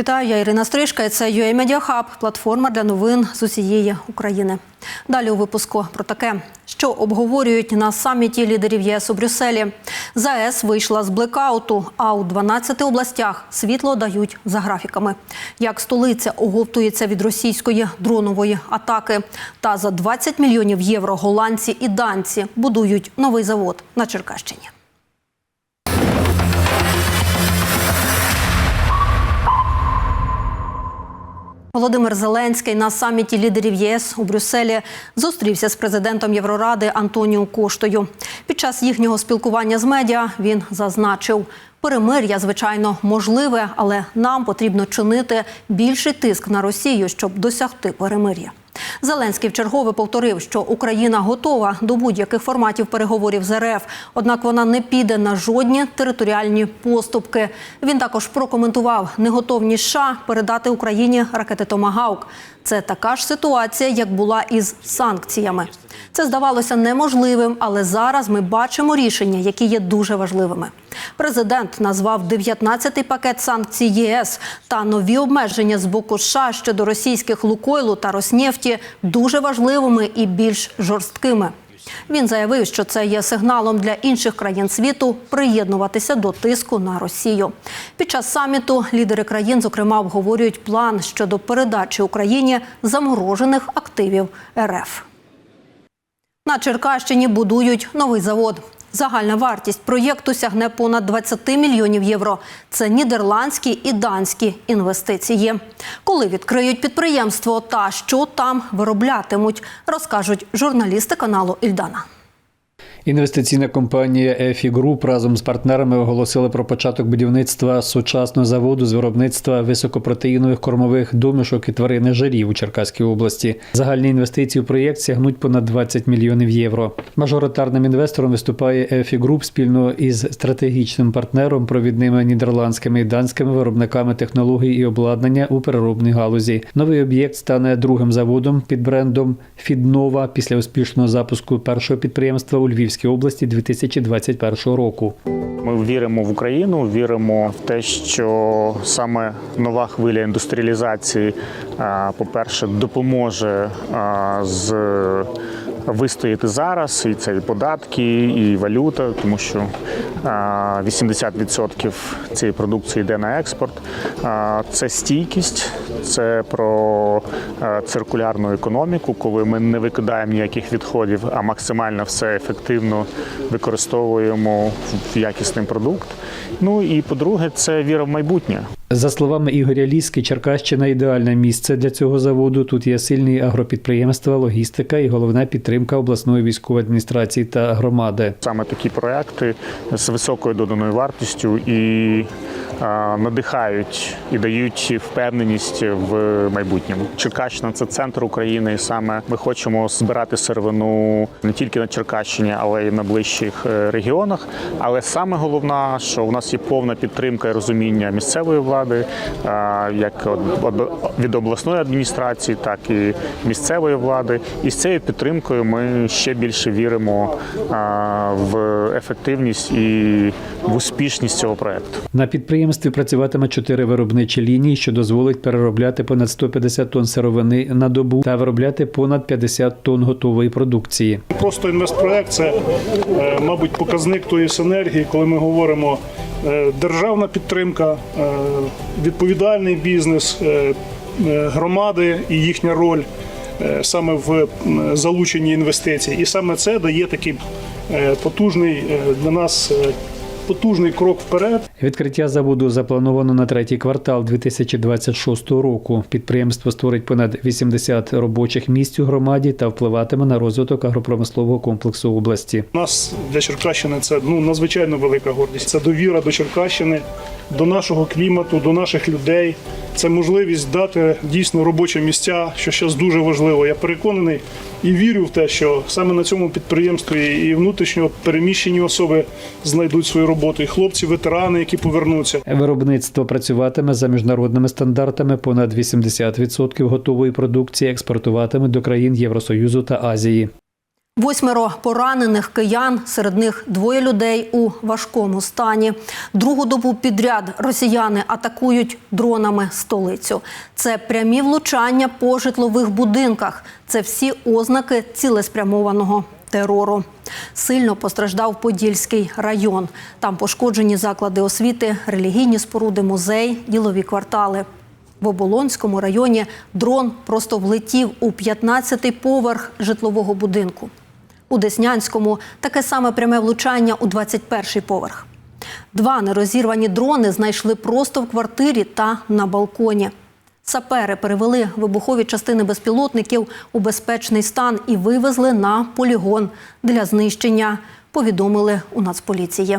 Вітаю, я Ірина Стрижка. Це UA Media Hub, платформа для новин з усієї України. Далі у випуску про таке, що обговорюють на саміті лідерів ЄС у Брюсселі. ЗАЕС вийшла з блекауту, а у 12 областях світло дають за графіками. Як столиця оговтується від російської дронової атаки. Та за 20 мільйонів євро голландці і данці будують новий завод на Черкащині. Володимир Зеленський на саміті лідерів ЄС у Брюсселі зустрівся з президентом Євроради Антоніо Коштою. Під час їхнього спілкування з медіа він зазначив, перемир'я, звичайно, можливе, але нам потрібно чинити більший тиск на Росію, щоб досягти перемир'я. Зеленський вчергове повторив, що Україна готова до будь-яких форматів переговорів з РФ, однак вона не піде на жодні територіальні поступки. Він також прокоментував неготовність США передати Україні ракети Томагавк. Це така ж ситуація, як була із санкціями. Це здавалося неможливим, але зараз ми бачимо рішення, які є дуже важливими. Президент назвав 19-й пакет санкцій ЄС та нові обмеження з боку США щодо російських Лукойлу та Роснефті дуже важливими і більш жорсткими. Він заявив, що це є сигналом для інших країн світу приєднуватися до тиску на Росію. Під час саміту лідери країн, зокрема, обговорюють план щодо передачі Україні заморожених активів РФ. На Черкащині будують новий завод. Загальна вартість проєкту сягне понад 20 мільйонів євро. Це нідерландські і данські інвестиції. Коли відкриють підприємство та що там вироблятимуть, розкажуть журналісти каналу Ільдана. Інвестиційна компанія EFI Group разом з партнерами оголосили про початок будівництва сучасного заводу з виробництва високопротеїнових кормових домішок і тваринних жирів у Черкаській області. Загальні інвестиції у проєкт сягнуть понад 20 мільйонів євро. Мажоритарним інвестором виступає EFI Group спільно із стратегічним партнером, провідними нідерландськими і данськими виробниками технологій і обладнання у переробній галузі. Новий об'єкт стане другим заводом під брендом Фіднова після успішного запуску першого підприємства у Львівській області 2021 року. Ми віримо в Україну, віримо в те, що саме нова хвиля індустріалізації, по-перше, допоможе з вистояти зараз. І це і податки, і валюта, тому що а, 80% цієї продукції йде на експорт. Це стійкість, це про циркулярну економіку, коли ми не викидаємо ніяких відходів, а максимально все ефективно використовуємо в якісний продукт. Ну і по-друге, це віра в майбутнє. За словами Ігоря Ліски, Черкащина ідеальне місце для цього заводу. Тут є сильні агропідприємства, логістика і головна підтримка обласної військової адміністрації та громади. Саме такі проекти з високою доданою вартістю і надихають і дають впевненість в майбутньому. Черкащина це центр України, і саме ми хочемо збирати сировину не тільки на Черкащині, але й на ближчих е, регіонах. Але саме головне, що у нас є повна підтримка і розуміння місцевої влади, а, як од- од- від обласної адміністрації, так і місцевої влади. І з цією підтримкою ми ще більше віримо в ефективність і в успішність цього проекту. На підприємстві працюватиме чотири виробничі лінії, що дозволить переробляти понад 150 тонн сировини на добу та виробляти понад 50 тонн готової продукції. Просто інвестпроект це, е, мабуть, показник тої синергії, коли ми говоримо е, державна підтримка, е, відповідальний бізнес, е, е, громади і їхня роль е, саме в залученні інвестицій. І саме це дає такий е, потужний е, для нас е, потужний крок вперед. Відкриття заводу заплановано на третій квартал 2026 року. Підприємство створить понад 80 робочих місць у громаді та впливатиме на розвиток агропромислового комплексу області. У нас для Черкащини це ну надзвичайно велика гордість. Це довіра до Черкащини, до нашого клімату, до наших людей. Це можливість дати дійсно робочі місця, що зараз дуже важливо. Я переконаний і вірю в те, що саме на цьому підприємстві і внутрішньо переміщені особи знайдуть свою роботу, і хлопці, ветерани, які повернуться. Виробництво працюватиме за міжнародними стандартами. Понад 80% готової продукції експортуватиме до країн Євросоюзу та Азії. Восьмеро поранених киян, серед них двоє людей у важкому стані. Другу добу підряд росіяни атакують дронами столицю. Це прямі влучання по житлових будинках. Це всі ознаки цілеспрямованого терору. Сильно постраждав Подільський район. Там пошкоджені заклади освіти, релігійні споруди, музей, ділові квартали. В Оболонському районі дрон просто влетів у 15-й поверх житлового будинку. У Деснянському таке саме пряме влучання у 21-й поверх. Два нерозірвані дрони знайшли просто в квартирі та на балконі. Сапери перевели вибухові частини безпілотників у безпечний стан і вивезли на полігон для знищення, повідомили у Нацполіції.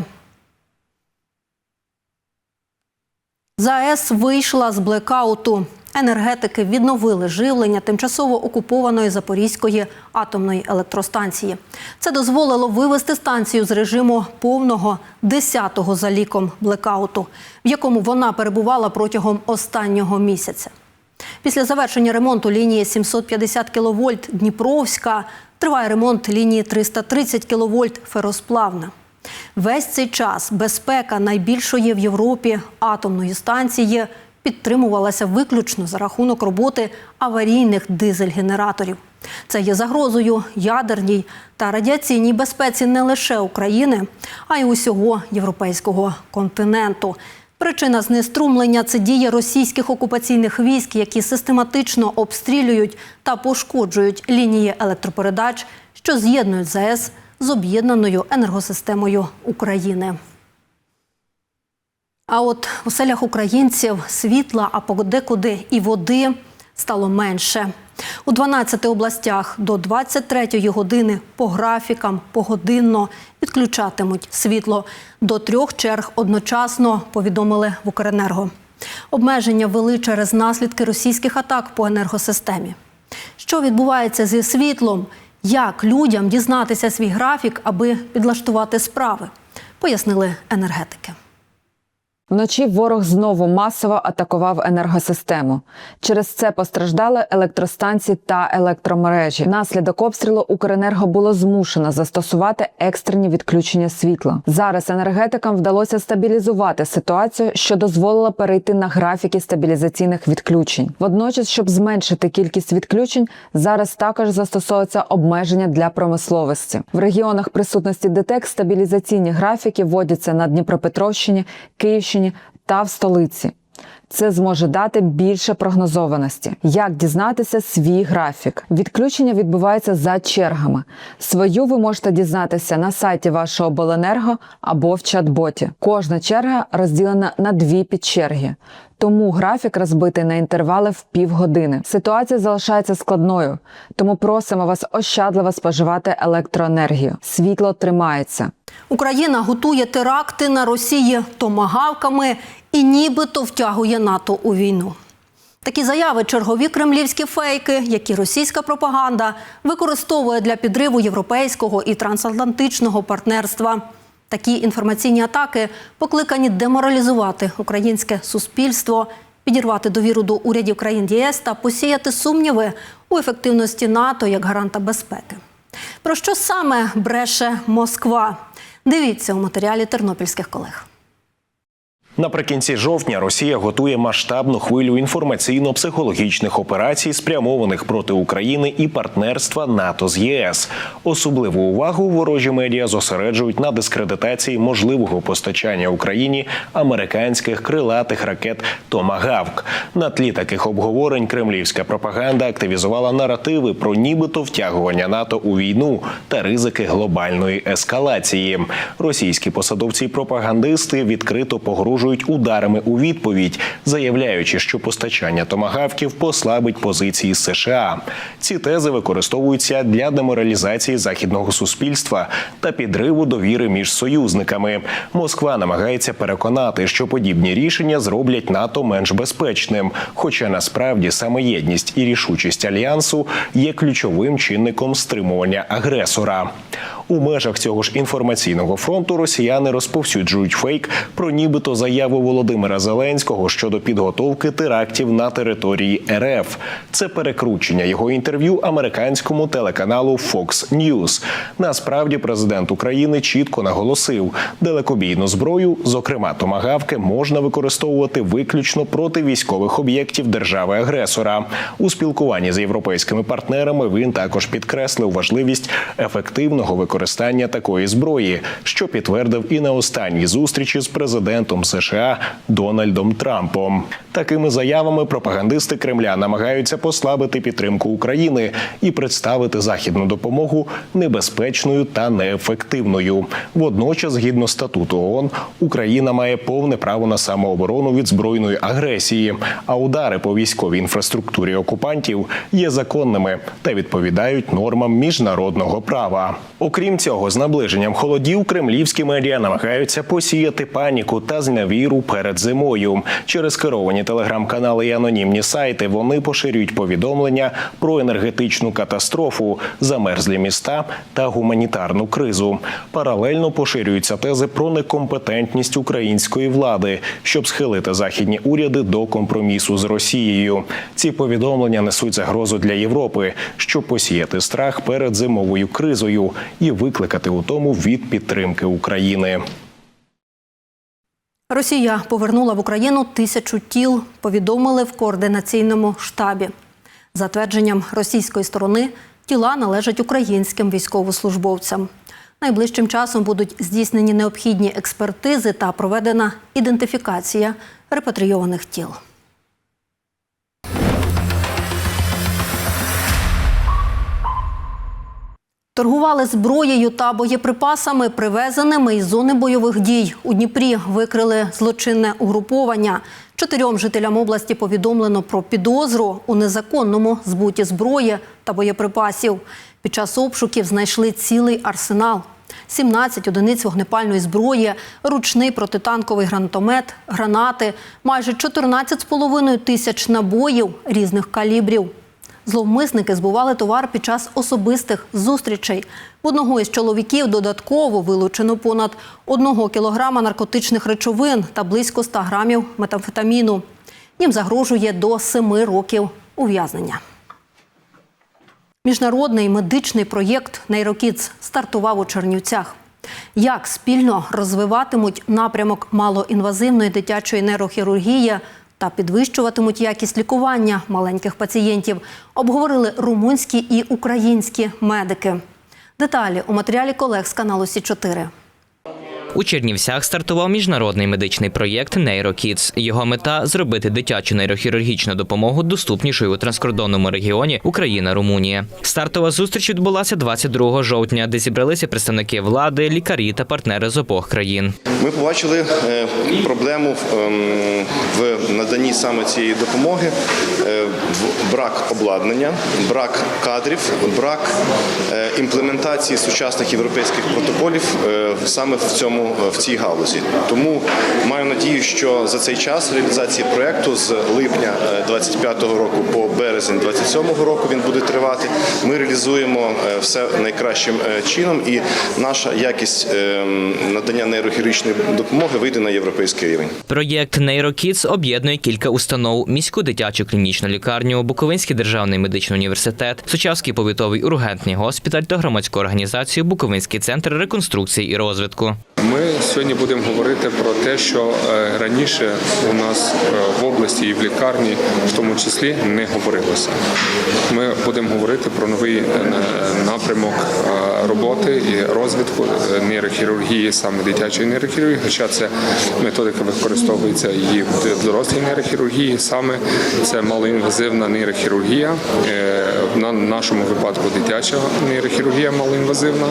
ЗАЕС вийшла з блекауту. Енергетики відновили живлення тимчасово окупованої Запорізької атомної електростанції. Це дозволило вивести станцію з режиму повного 10-го за ліком блекауту, в якому вона перебувала протягом останнього місяця. Після завершення ремонту лінії 750 кВт Дніпровська триває ремонт лінії 330 кВт Феросплавна. Весь цей час безпека найбільшої в Європі атомної станції підтримувалася виключно за рахунок роботи аварійних дизель-генераторів. Це є загрозою ядерній та радіаційній безпеці не лише України, а й усього європейського континенту. Причина знеструмлення це дії російських окупаційних військ, які систематично обстрілюють та пошкоджують лінії електропередач, що з'єднують ЗАЕС з об'єднаною енергосистемою України. А от у селях українців світла, а подекуди і води стало менше. У 12 областях до 23 години по графікам погодинно відключатимуть світло. До трьох черг одночасно повідомили в Укренерго. Обмеження ввели через наслідки російських атак по енергосистемі. Що відбувається зі світлом? Як людям дізнатися свій графік, аби підлаштувати справи? Пояснили енергетики. Вночі ворог знову масово атакував енергосистему. Через це постраждали електростанції та електромережі. Наслідок обстрілу Укренерго було змушено застосувати екстрені відключення світла. Зараз енергетикам вдалося стабілізувати ситуацію, що дозволило перейти на графіки стабілізаційних відключень. Водночас, щоб зменшити кількість відключень, зараз також застосовується обмеження для промисловості. В регіонах присутності ДТЕК стабілізаційні графіки вводяться на Дніпропетровщині, Київщині та в столиці. Це зможе дати більше прогнозованості. Як дізнатися свій графік? Відключення відбувається за чергами. Свою ви можете дізнатися на сайті вашого обленерго або в чат-боті. Кожна черга розділена на дві підчерги. Тому графік розбитий на інтервали в півгодини. Ситуація залишається складною, тому просимо вас ощадливо споживати електроенергію. Світло тримається. Україна готує теракти на Росії томагавками і нібито втягує НАТО у війну. Такі заяви чергові кремлівські фейки, які російська пропаганда використовує для підриву європейського і трансатлантичного партнерства. Такі інформаційні атаки покликані деморалізувати українське суспільство, підірвати довіру до урядів країн ЄС та посіяти сумніви у ефективності НАТО як гаранта безпеки. Про що саме бреше Москва? Дивіться у матеріалі тернопільських колег. Наприкінці жовтня Росія готує масштабну хвилю інформаційно-психологічних операцій, спрямованих проти України і партнерства НАТО з ЄС. Особливу увагу ворожі медіа зосереджують на дискредитації можливого постачання Україні американських крилатих ракет Томагавк. На тлі таких обговорень кремлівська пропаганда активізувала наративи про нібито втягування НАТО у війну та ризики глобальної ескалації. Російські посадовці і пропагандисти відкрито погрожують ударами у відповідь, заявляючи, що постачання томагавків послабить позиції США. Ці тези використовуються для деморалізації західного суспільства та підриву довіри між союзниками. Москва намагається переконати, що подібні рішення зроблять НАТО менш безпечним. Хоча насправді саме єдність і рішучість альянсу є ключовим чинником стримування агресора. У межах цього ж інформаційного фронту росіяни розповсюджують фейк про нібито заяву Володимира Зеленського щодо підготовки терактів на території РФ. Це перекручення його інтерв'ю американському телеканалу Fox News. Насправді президент України чітко наголосив, далекобійну зброю, зокрема томагавки, можна використовувати виключно проти військових об'єктів держави-агресора. У спілкуванні з європейськими партнерами він також підкреслив важливість ефективного використання такої зброї, що підтвердив і на останній зустрічі з президентом США Дональдом Трампом. Такими заявами пропагандисти Кремля намагаються послабити підтримку України і представити західну допомогу небезпечною та неефективною. Водночас, згідно статуту ООН, Україна має повне право на самооборону від збройної агресії, а удари по військовій інфраструктурі окупантів є законними та відповідають нормам міжнародного права. Окрім цього, з наближенням холодів кремлівські медіа намагаються посіяти паніку та зневіру перед зимою. Через керовані телеграм-канали і анонімні сайти вони поширюють повідомлення про енергетичну катастрофу, замерзлі міста та гуманітарну кризу. Паралельно поширюються тези про некомпетентність української влади, щоб схилити західні уряди до компромісу з Росією. Ці повідомлення несуть загрозу для Європи, щоб посіяти страх перед зимовою кризою і викликати утому від підтримки України. Росія повернула в Україну тисячу тіл, повідомили в координаційному штабі. За твердженням російської сторони, тіла належать українським військовослужбовцям. Найближчим часом будуть здійснені необхідні експертизи та проведена ідентифікація репатрійованих тіл. Торгували зброєю та боєприпасами, привезеними із зони бойових дій. У Дніпрі викрили злочинне угруповання. Чотирьом жителям області повідомлено про підозру у незаконному збуті зброї та боєприпасів. Під час обшуків знайшли цілий арсенал. 17 одиниць вогнепальної зброї, ручний протитанковий гранатомет, гранати, майже 14,5 тисяч набоїв різних калібрів. Зловмисники збували товар під час особистих зустрічей. В одного із чоловіків додатково вилучено понад 1 кілограма наркотичних речовин та близько 100 грамів метамфетаміну. Їм загрожує до 7 років ув'язнення. Міжнародний медичний проєкт «Нейрокідс» стартував у Чернівцях. Як спільно розвиватимуть напрямок малоінвазивної дитячої нейрохірургії та підвищуватимуть якість лікування маленьких пацієнтів, обговорили румунські і українські медики. Деталі у матеріалі колег з каналу Сі 4 У Чернівцях стартував міжнародний медичний проєкт NeuroKids. Його мета зробити дитячу нейрохірургічну допомогу доступнішою у транскордонному регіоні Україна-Румунія. Стартова зустріч відбулася 22 жовтня, де зібралися представники влади, лікарі та партнери з обох країн. Ми побачили е, проблему ем, в наданні саме цієї допомоги, е, брак обладнання, брак кадрів, брак е, імплементації сучасних європейських протоколів саме в цьому в цій галузі. Тому маю надію, що за цей час реалізації проекту з липня 25-го року по березень 27-го року він буде тривати. Ми реалізуємо е, все найкращим е, чином, і наша якість е, надання нейрохірургічної допомоги вийде на європейський рівень. Проєкт NeuroKids об'єднує кілька установ: міську дитячу клінічну лікарню, Буковинський державний медичний університет, Сучавський повітовий ургентний госпіталь та громадську організацію Буковинський центр реконструкції і розвитку. Ми сьогодні будемо говорити про те, що е, раніше у нас е, в області і в лікарні, в тому числі, не говорилося. Ми будемо говорити про новий е, напрямок роботи і розвитку нейрохірургії, саме дитячої нейрохірургії, хоча це методика використовується і в дорослій нейрохірургії, саме це малоінвазивна нейрохірургія. На нашому випадку дитяча нейрохірургія малоінвазивна,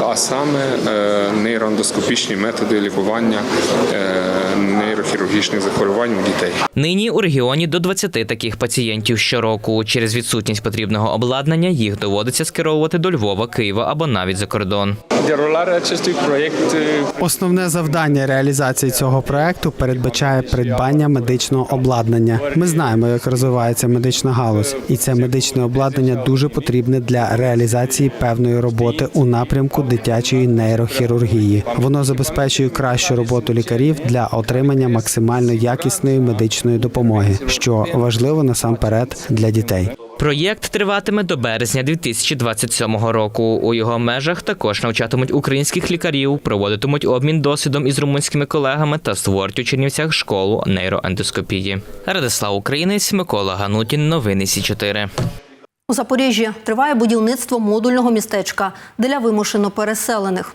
а саме е, нейроендоскопічні методи лікування е, нейрохірургічних захворювань у дітей. Нині у регіоні до 20 таких пацієнтів щороку. Через відсутність потрібного обладнання їх доводиться скеровувати до Львова, Києва або навіть за кордон. Основне завдання реалізації цього проекту передбачає придбання медичного обладнання. Ми знаємо, як розвивається медична галузь, і це медичне обладнання дуже потрібне для реалізації певної роботи у напрямку дитячої нейрохірургії. Воно забезпечує кращу роботу лікарів для отримання максимально якісної медичної допомоги, що важливо насамперед для дітей. Проєкт триватиме до березня 2027 року. У його межах також навчатимуть українських лікарів, проводитимуть обмін досвідом із румунськими колегами та створять у Чернівцях школу нейроендоскопії. Радислав Українець, Микола Ганутін. Новини Сі 4 У Запоріжжі триває будівництво модульного містечка для вимушено переселених.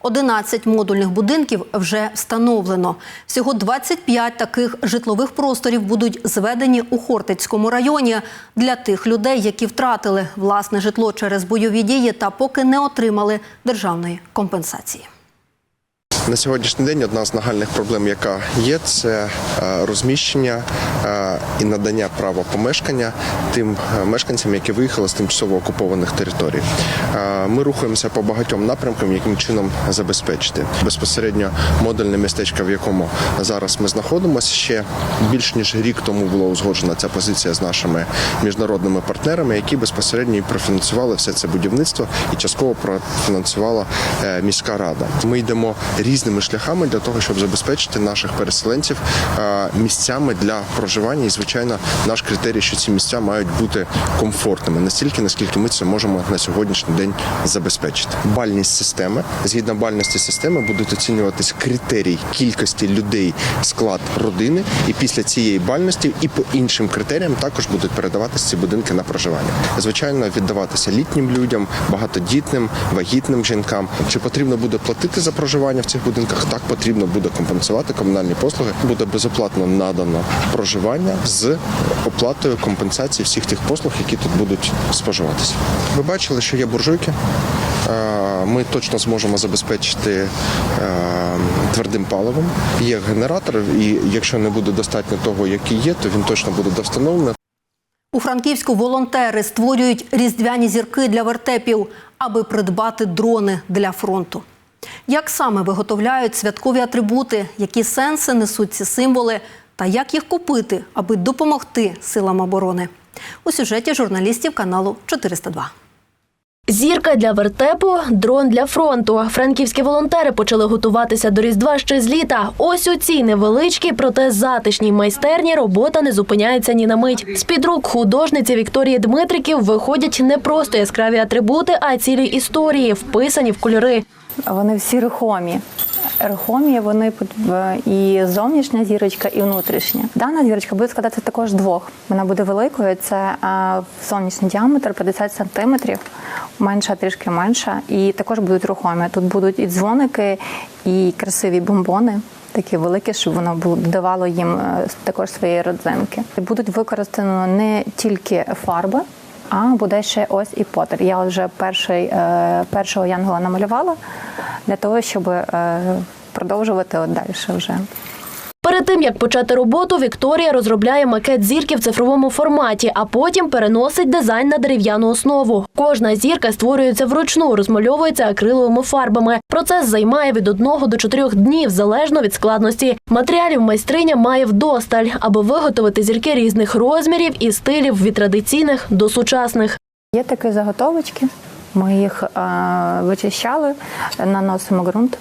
11 модульних будинків вже встановлено. Всього 25 таких житлових просторів будуть зведені у Хортицькому районі для тих людей, які втратили власне житло через бойові дії та поки не отримали державної компенсації. На сьогоднішній день одна з нагальних проблем, яка є, це е, розміщення е, і надання права помешкання тим е, мешканцям, які виїхали з тимчасово окупованих територій. Ми рухаємося по багатьом напрямкам, яким чином забезпечити безпосередньо модульне містечко, в якому зараз ми знаходимося. Ще більш ніж рік тому була узгоджена ця позиція з нашими міжнародними партнерами, які безпосередньо і профінансували все це будівництво і частково профінансувала міська рада. Ми йдемо різними шляхами для того, щоб забезпечити наших переселенців е, місцями для проживання. І звичайно, наш критерій, що ці місця мають бути комфортними настільки, наскільки ми це можемо на сьогоднішній день забезпечити. Бальність системи згідно бальності системи будуть оцінюватись критерій кількості людей, склад родини, і після цієї бальності і по іншим критеріям також будуть передаватися ці будинки на проживання. Звичайно, віддаватися літнім людям, багатодітним, вагітним жінкам. Чи потрібно буде платити за проживання в цих будинках? Так потрібно буде компенсувати комунальні послуги. Буде безоплатно надано проживання з оплатою компенсації всіх тих послуг, які тут будуть споживатися. Ви бачили, що є буржуйки. Е, Ми точно зможемо забезпечити е, твердим паливом. Є генератор, і якщо не буде достатньо того, який є, то він точно буде довстановлений. У Франківську волонтери створюють різдвяні зірки для вертепів, аби придбати дрони для фронту. Як саме виготовляють святкові атрибути, які сенси несуть ці символи, та як їх купити, аби допомогти силам оборони? У сюжеті журналістів каналу 402. Зірка для вертепу, дрон для фронту. Франківські волонтери почали готуватися до Різдва ще з літа. Ось у цій невеличкій, проте затишній майстерні робота не зупиняється ні на мить. З під рук художниці Вікторії Дмитриків виходять не просто яскраві атрибути, а цілі історії, вписані в кольори. Вони всі рухомі. Рухомі вони і зовнішня зірочка, і внутрішня. Дана зірочка буде складатися також двох. Вона буде великою. Це а, зовнішній діаметр 50 сантиметрів, менша, трішки менша. І також будуть рухомі. Тут будуть і дзвоники, і красиві бомбони. Такі великі, щоб воно давало їм е, також свої родзинки. Будуть використано не тільки фарби, а буде ще ось і потер. Я вже перший, е, першого янгола намалювала для того, щоб е, продовжувати от далі вже. Перед тим як почати роботу, Вікторія розробляє макет зірки в цифровому форматі, а потім переносить дизайн на дерев'яну основу. Кожна зірка створюється вручну, розмальовується акриловими фарбами. Процес займає від одного до чотирьох днів залежно від складності. Матеріалів майстриня має вдосталь, аби виготовити зірки різних розмірів і стилів від традиційних до сучасних. Є такі заготовочки. Ми їх вичищали, наносимо ґрунт.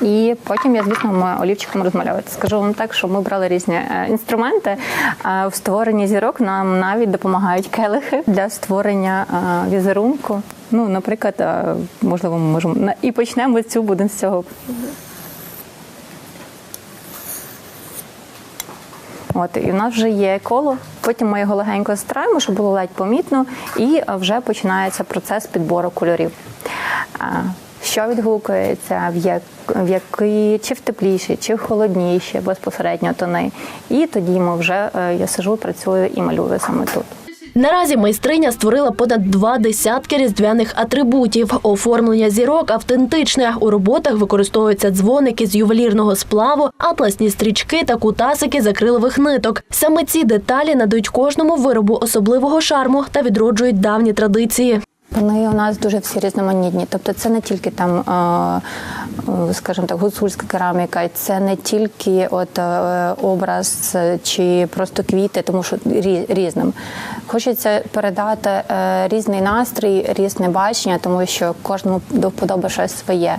І потім я, звісно, олівчиком розмальовувати. Скажу вам так, що ми брали різні е, інструменти. Е, В створенні зірок нам навіть допомагають келихи для створення е, візерунку. Ну, наприклад, можливо, ми можемо і почнемо цю будемо з цього. От і в нас вже є коло. Потім ми його легенько стираємо, щоб було ледь помітно, і вже починається процес підбору кольорів. Що відгукується, в як в які чи в тепліші, чи в холодніші безпосередньо тони. І тоді ми вже е, я сижу, працюю і малюю саме тут. Наразі майстриня створила понад два десятки різдвяних атрибутів. Оформлення зірок автентичне. У роботах використовуються дзвоники з ювелірного сплаву, атласні стрічки та кутасики з акрилових ниток. Саме ці деталі надають кожному виробу особливого шарму та відроджують давні традиції. Вони у нас дуже всі різноманітні. Тобто це не тільки там, е, е, скажімо так, гуцульська кераміка, це не тільки от е, образ чи просто квіти, тому що різним. Хочеться передати різний настрій, різне бачення, тому що кожному до вподоби щось своє,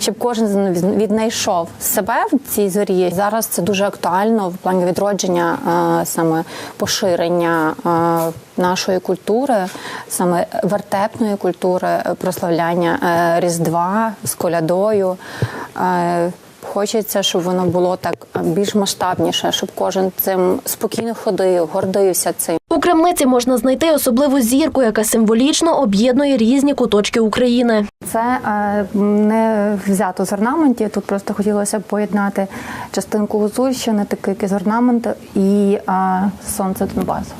щоб кожен віднайшов себе в цій зорі. Зараз це дуже актуально в плані відродження саме поширення нашої культури, саме вертепної культури, прославляння е, Різдва з колядою. Е, Хочеться, щоб воно було так більш масштабніше, щоб кожен цим спокійно ходив, гордився цим. У крамниці можна знайти особливу зірку, яка символічно об'єднує різні куточки України. Це е, не взято з орнаментів. Тут просто хотілося б поєднати частинку Гуцульщини, такий якийсь орнамент і сонце Донбасу.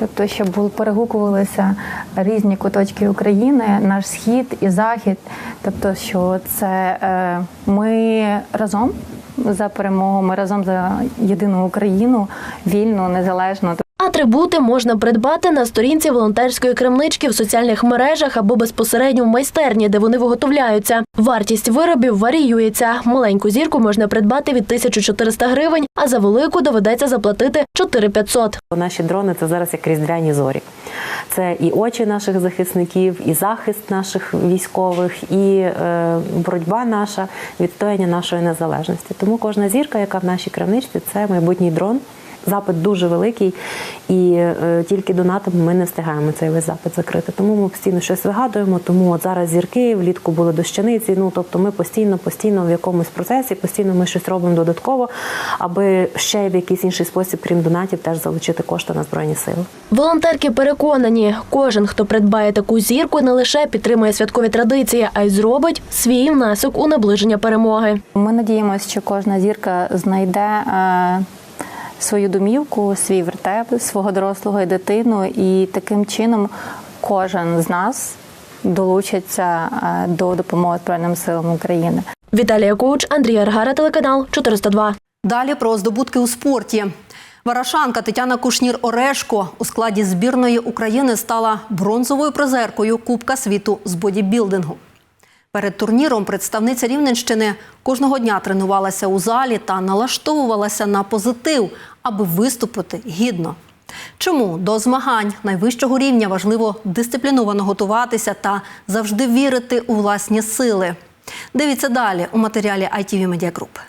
Тобто, щоб перегукувалися різні куточки України, наш схід і захід. Тобто, що це е, ми разом за перемогу, ми разом за єдину Україну, вільну, незалежну. Атрибути можна придбати на сторінці волонтерської крамнички в соціальних мережах або безпосередньо в майстерні, де вони виготовляються. Вартість виробів варіюється. Маленьку зірку можна придбати від 1400 гривень, а за велику доведеться заплатити 4500. Наші дрони це зараз як різдвяні зорі. Це і очі наших захисників, і захист наших військових, і е, боротьба наша, відстояння нашої незалежності. Тому кожна зірка, яка в нашій крамничці, це майбутній дрон. Запит дуже великий, і е, тільки донатом ми не встигаємо цей весь запит закрити. Тому ми постійно щось вигадуємо. Тому от зараз зірки влітку були дощаниці. Ну тобто, ми постійно, постійно в якомусь процесі, постійно ми щось робимо додатково, аби ще в якийсь інший спосіб, крім донатів, теж залучити кошти на збройні сили. Волонтерки переконані, кожен, хто придбає таку зірку, не лише підтримує святкові традиції, а й зробить свій внесок у наближення перемоги. Ми надіємося, що кожна зірка знайде е, свою домівку, свій вертеп, свого дорослого і дитину, і таким чином кожен з нас долучиться е, до допомоги Збройним силам України. Віталія Коуч, Андрій Аргара, телеканал 402. Далі про здобутки у спорті. Варашанка Тетяна Кушнір-Орешко у складі збірної України стала бронзовою призеркою Кубка світу з бодібілдингу. Перед турніром представниця Рівненщини кожного дня тренувалася у залі та налаштовувалася на позитив, аби виступити гідно. Чому до змагань найвищого рівня важливо дисципліновано готуватися та завжди вірити у власні сили? Дивіться далі у матеріалі ITV Media Group.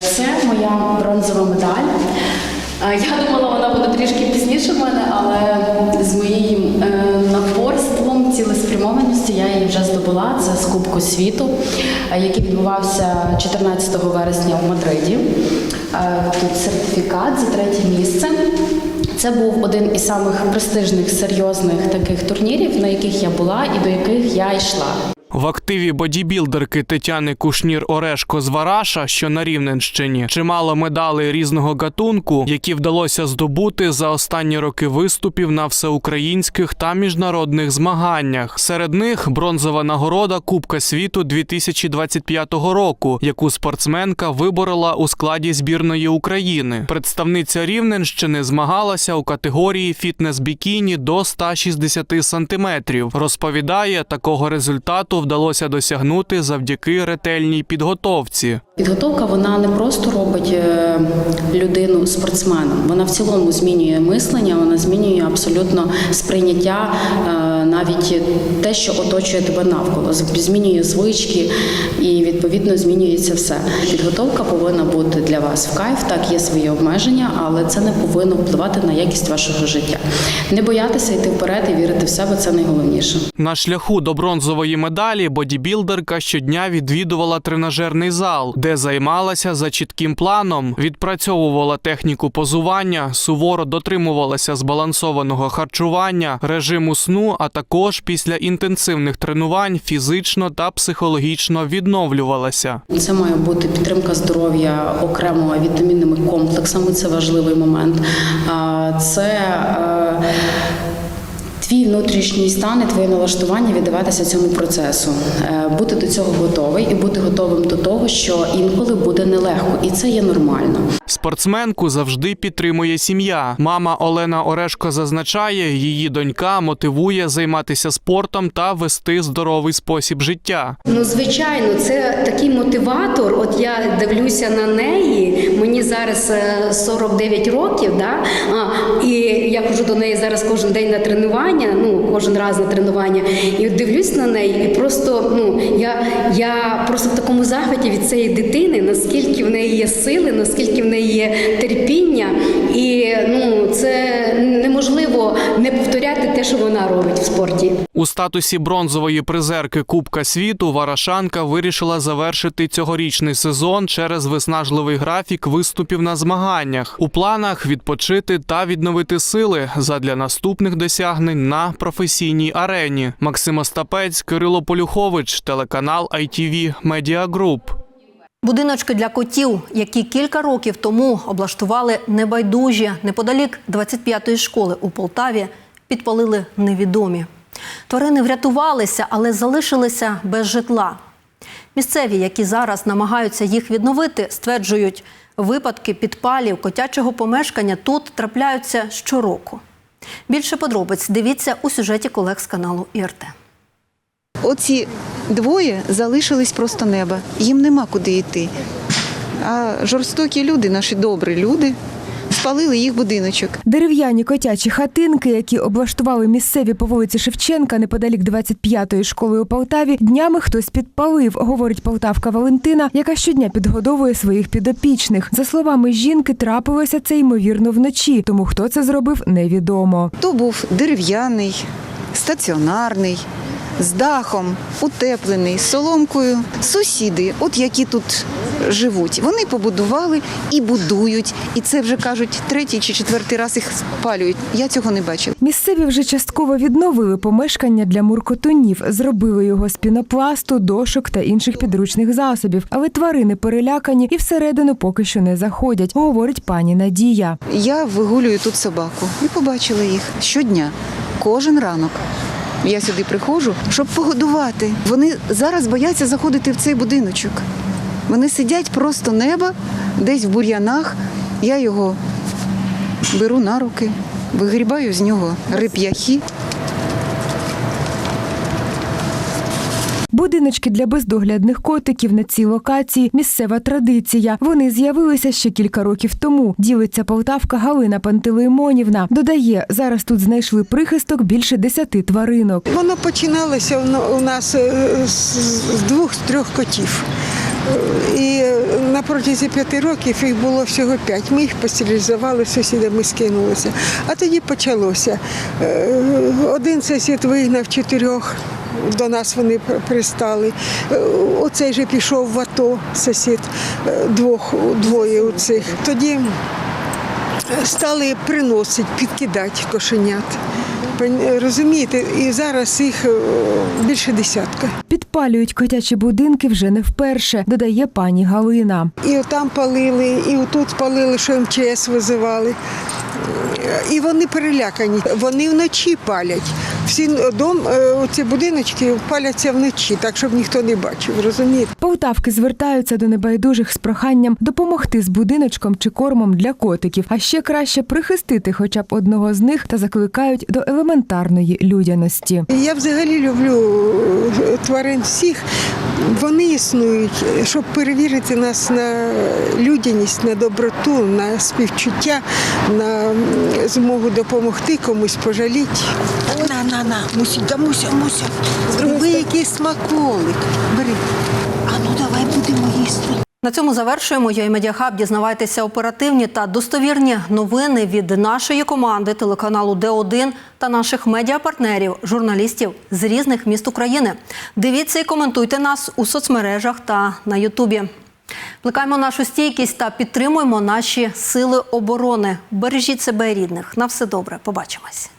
Це моя бронзова медаль. Е, Я думала, вона буде трішки пізніше в мене, але з моїм е, цілеспрямованістю я її вже здобула. Це з Кубку світу, е, який відбувався 14 вересня в Мадриді. Е, Тут сертифікат за третє місце. Це був один із самих престижних, серйозних таких турнірів, на яких я була і до яких я йшла. В активі бодібілдерки Тетяни Кушнір Орешко з Вараша, що на Рівненщині, чимало медалей різного гатунку, які вдалося здобути за останні роки виступів на всеукраїнських та міжнародних змаганнях. Серед них бронзова нагорода Кубка світу 2025 року, яку спортсменка виборола у складі збірної України. Представниця Рівненщини змагалася у категорії фітнес-бікіні до 160 сантиметрів. Розповідає, такого результату вдалося досягнути завдяки ретельній підготовці. Підготовка вона не просто робить е, людину спортсменом, вона в цілому змінює мислення, вона змінює абсолютно сприйняття, е, навіть те, що оточує тебе навколо, змінює звички і відповідно змінюється все. Підготовка повинна бути для вас в кайф. Так є свої обмеження, але це не повинно впливати на якість вашого життя. Не боятися йти вперед і вірити в себе це найголовніше. На шляху до бронзової медалі бодібілдерка щодня відвідувала тренажерний зал, де займалася за чітким планом, відпрацьовувала техніку позування, суворо дотримувалася збалансованого харчування, режиму сну, а також після інтенсивних тренувань фізично та психологічно відновлювалася. Це має бути підтримка здоров'я окремо вітамінними комплексами. Це важливий момент. Це е, твій внутрішній стан і твоє налаштування віддаватися цьому процесу, Е, бути до цього готовий і бути готовим до того, що інколи буде нелегко, і це є нормально. Спортсменку завжди підтримує сім'я. Мама Олена Орешко зазначає, її донька мотивує займатися спортом та вести здоровий спосіб життя. Ну, звичайно, це такий мотиватор. От я дивлюся на неї. Мені зараз е, 49 років, да? а, і я ходжу до неї зараз кожен день на тренування, ну кожен раз на тренування. І от дивлюсь на неї, і просто ну я, я просто в такому захваті від цієї дитини, наскільки в неї є сили, наскільки в неї є терпіння, і ну це неможливо не повторяти те, що вона робить в спорті. У статусі бронзової призерки Кубка світу Варашанка вирішила завершити цьогорічний сезон через виснажливий графік виступів на змаганнях. У планах відпочити та відновити сили задля наступних досягнень на професійній арені. Максим Остапець, Кирило Полюхович, телеканал ITV Media Group. Будиночки для котів, які кілька років тому облаштували небайдужі неподалік 25-ї школи у Полтаві, підпалили невідомі. Тварини врятувалися, але залишилися без житла. Місцеві, які зараз намагаються їх відновити, стверджують, випадки підпалів котячого помешкання тут трапляються щороку. Більше подробиць дивіться у сюжеті колег з каналу ІРТ. Оці двоє залишились просто неба. Їм нема куди йти. А жорстокі люди, наші добрі люди, спалили їх будиночок. Дерев'яні котячі хатинки, які облаштували місцеві по вулиці Шевченка неподалік 25-ї школи у Полтаві, днями хтось підпалив, говорить полтавка Валентина, яка щодня підгодовує своїх підопічних. За словами жінки, трапилося це ймовірно вночі, тому хто це зробив, невідомо. То був дерев'яний, стаціонарний, з дахом, утеплений, з соломкою. Сусіди, от які тут живуть, вони побудували і будують. І це вже кажуть третій чи четвертий раз їх спалюють. Я цього не бачила. Місцеві вже частково відновили помешкання для муркотунів, зробили його з пінопласту, дошок та інших підручних засобів. Але тварини перелякані і всередину поки що не заходять, говорить пані Надія. Я вигулюю тут собаку і побачила їх щодня, кожен ранок. Я сюди приходжу, щоб погодувати. Вони зараз бояться заходити в цей будиночок. Вони сидять просто неба, десь в бур'янах. Я його беру на руки, вигрібаю з нього реп'яхи. Будиночки для бездоглядних котиків на цій локації місцева традиція. Вони з'явилися ще кілька років тому. Ділиться полтавка Галина Пантелеймонівна. Додає, зараз тут знайшли прихисток більше десяти тваринок. Воно починалося у нас е, з з двох-трьох котів. І на протязі п'яти років їх було всього п'ять. Ми їх постерилізували, сусідами скинулися. А тоді почалося. Е, Один сусід вигнав чотирьох. До нас вони пристали. Е, Оцей же пішов в АТО, сусід е, двох, двоє у цих. Тоді стали приносити, підкидати кошенят. Пон- Розумієте, і зараз їх е, більше десятка. Підпалюють котячі будинки вже не вперше, додає пані Галина. І там палили, і отут палили, що МЧС визивали. І вони перелякані. Вони вночі палять. Всі дом, е, ці будиночки паляться вночі, так щоб ніхто не бачив. Розумієте? Полтавки звертаються до небайдужих з проханням допомогти з будиночком чи кормом для котиків, а ще краще прихистити хоча б одного з них та закликають до елементарної людяності. Я взагалі люблю е, тварин всіх. Вони існують, щоб перевірити нас на людяність, на доброту, на співчуття, на змогу допомогти комусь пожаліти. На, на, на, муся, да, муся, муся. Зроби якийсь смаколик. Бери. А ну давай будемо їсти. На цьому завершуємо. Я і Медіахаб. Дізнавайтеся оперативні та достовірні новини від нашої команди телеканалу Д1 та наших медіапартнерів, журналістів з різних міст України. Дивіться і коментуйте нас у соцмережах та на Ютубі. Плекаємо нашу стійкість та підтримуємо наші сили оборони. Бережіть себе і рідних. На все добре. Побачимось.